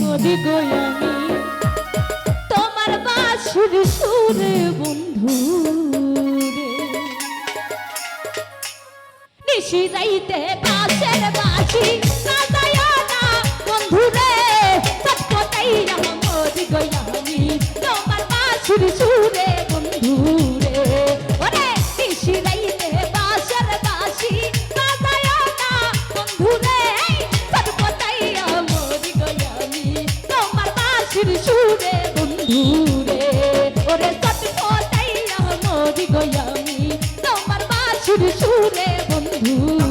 নদী গয়ামি তোমার বাসুর সুরে বন্ধু নিশি যাইতে বাসের বাসি কাদায়া না বন্ধু রে। সব কথাই আমার নদী গয়ামি তোমার বাসুর সুরে হাসির সুরে বন্ধু রে ওরে সত মতাইয়া মরি গয়ামি তোমার বাসুর সুরে বন্ধু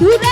Who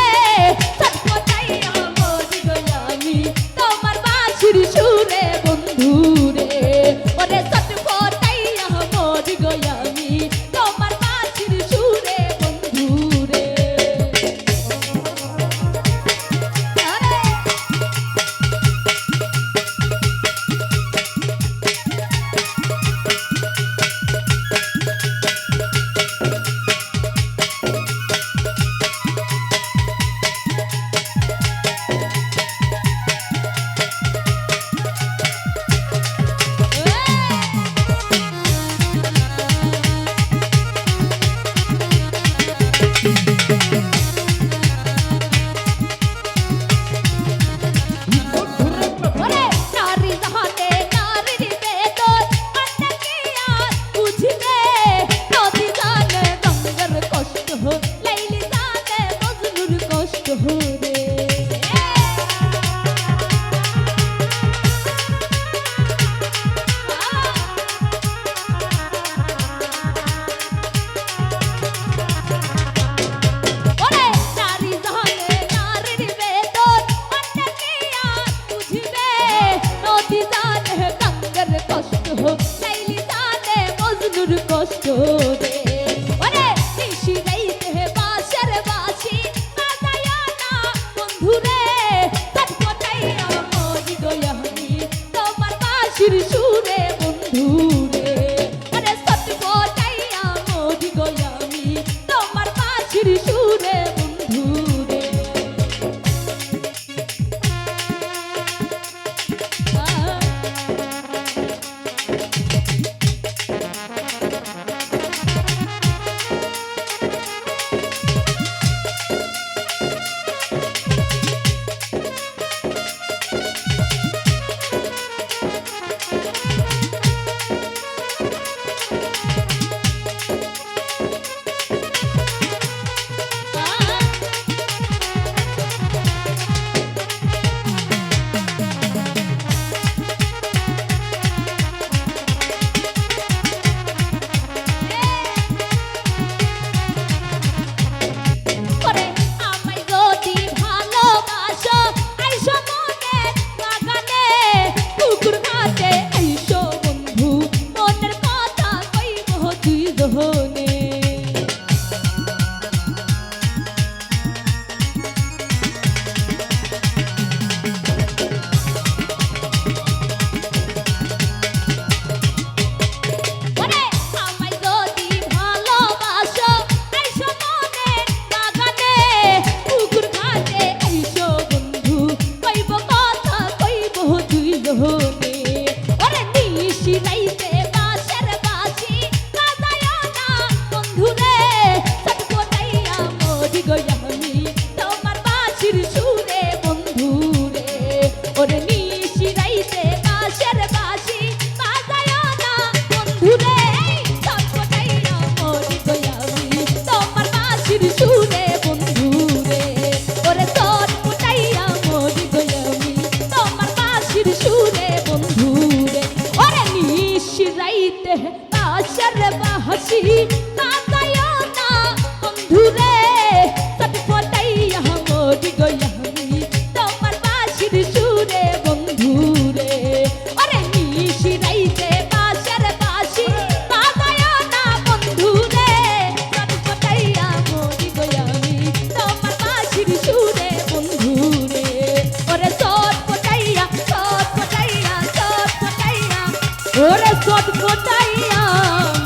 কোটাইয়া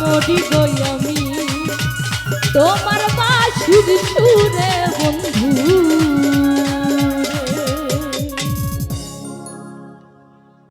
মরি গই আমি? তোমার বাসুর সুরে বন্ধু।